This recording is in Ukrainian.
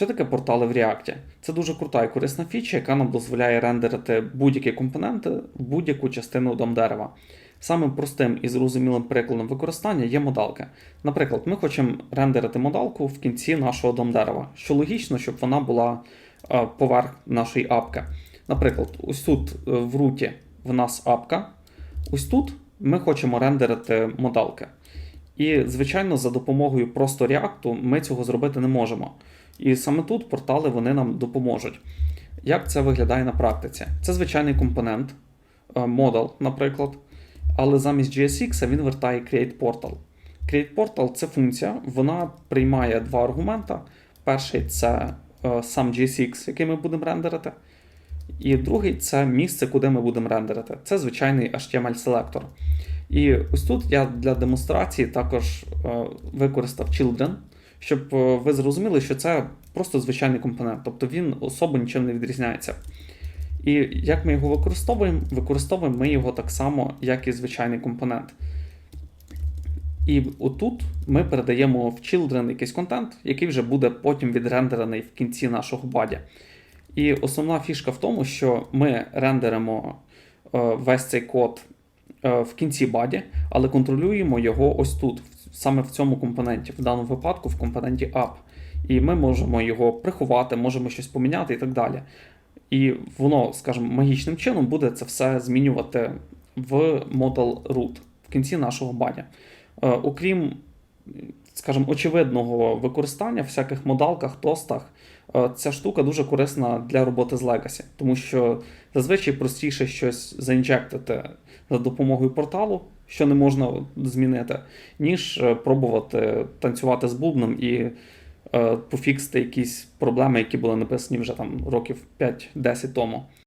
Що таке портали в React? Це дуже крута і корисна фіча, яка нам дозволяє рендерити будь-які компоненти в будь-яку частину дом дерева. Самим простим і зрозумілим прикладом використання є модалки. Наприклад, ми хочемо рендерити модалку в кінці нашого дом дерева, що логічно, щоб вона була е, поверх нашої апки. Наприклад, ось тут е, в руті в нас апка, ось тут ми хочемо рендерити модалки. І, звичайно, за допомогою просто React ми цього зробити не можемо. І саме тут портали вони нам допоможуть. Як це виглядає на практиці? Це звичайний компонент, е, модал, наприклад, але замість JSX він вертає Create Portal. Create Portal це функція, вона приймає два аргумента. Перший це е, сам JSX, який ми будемо рендерити. І другий це місце, куди ми будемо рендерити. Це звичайний HTML-селектор. І ось тут я для демонстрації також е, використав Children, щоб е, ви зрозуміли, що це просто звичайний компонент, тобто він особо нічим не відрізняється. І як ми його використовуємо? Використовуємо ми його так само, як і звичайний компонент. І отут ми передаємо в Children якийсь контент, який вже буде потім відрендерений в кінці нашого баді. І основна фішка в тому, що ми рендеримо е, весь цей код е, в кінці баді, але контролюємо його ось тут, в- саме в цьому компоненті, в даному випадку в компоненті app. І ми можемо його приховати, можемо щось поміняти і так далі. І воно, скажімо, магічним чином буде це все змінювати в model root в кінці нашого баді. Е, окрім, скажімо, очевидного використання в всяких модалках, тостах, ця штука дуже корисна для роботи з Legacy, тому що зазвичай простіше щось заінжектити за допомогою порталу, що не можна змінити, ніж е, пробувати танцювати з бубном і е, пофіксити якісь проблеми, які були написані вже там років 5-10 тому.